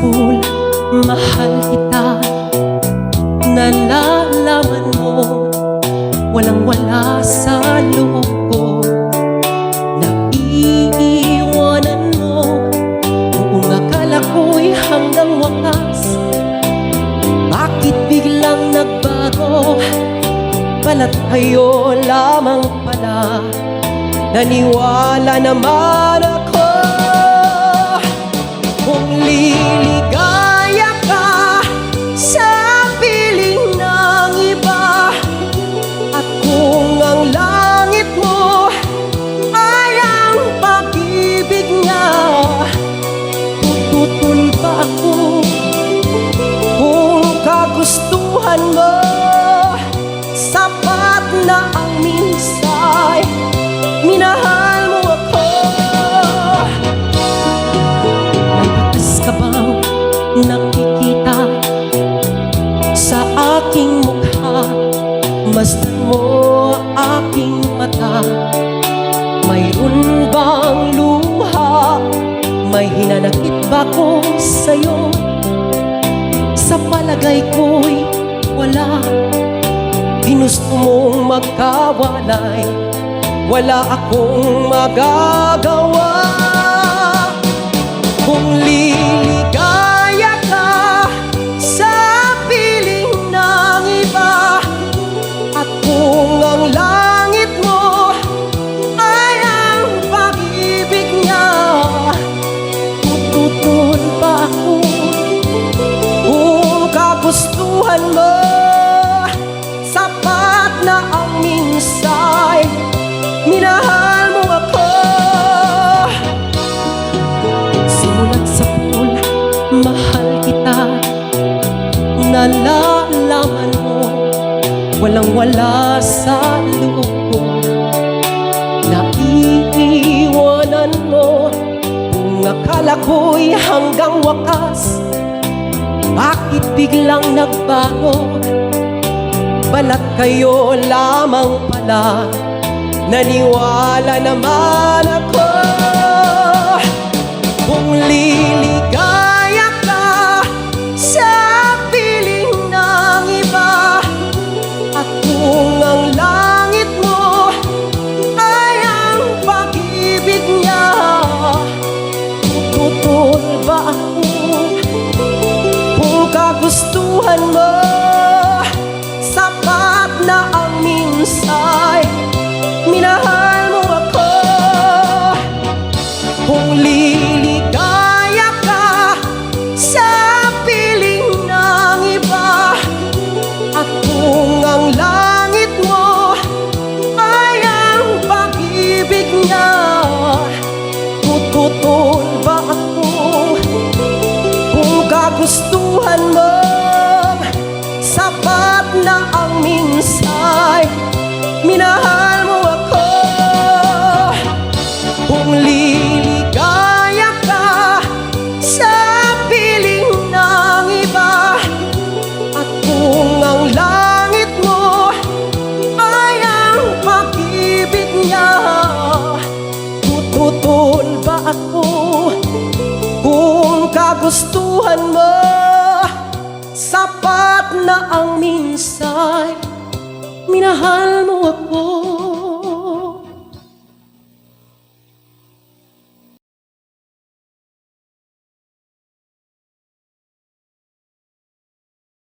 Paul, mahal kita. Nalalaman mo Walang wala sa loob ko. Naiiwanan mo Kung akala ko'y hanggang wakas. Bakit biglang nagbago? Balat kayo lamang pala. Naniwala naman ako kagustuhan mo. Sapat na ang minsay. Minahal mo ako. May batas ka bang nakikita Sa aking mukha? Masdan mo aking mata. Mayroon bang luha? May hinanakit ba ko sa'yo Palagay ko'y wala. Ginusto mong magkawalay. Wala akong magagawa Walang wala sa loob ko. Naiiwanan mo Kung akala ko'y hanggang wakas Bakit biglang nagbago? Balat kayo lamang pala Naniwala naman ako. Kung liligaya kagustuhan mo Sapat na ang minsay minsay Minahal mo ako. Kung liligaya ka Sa piling ng iba At kung ang langit mo Ay ang pag-ibig niya Tututol ba ako? Kung kagustuhan mo Sapat na ang minsay Minahal mo ako.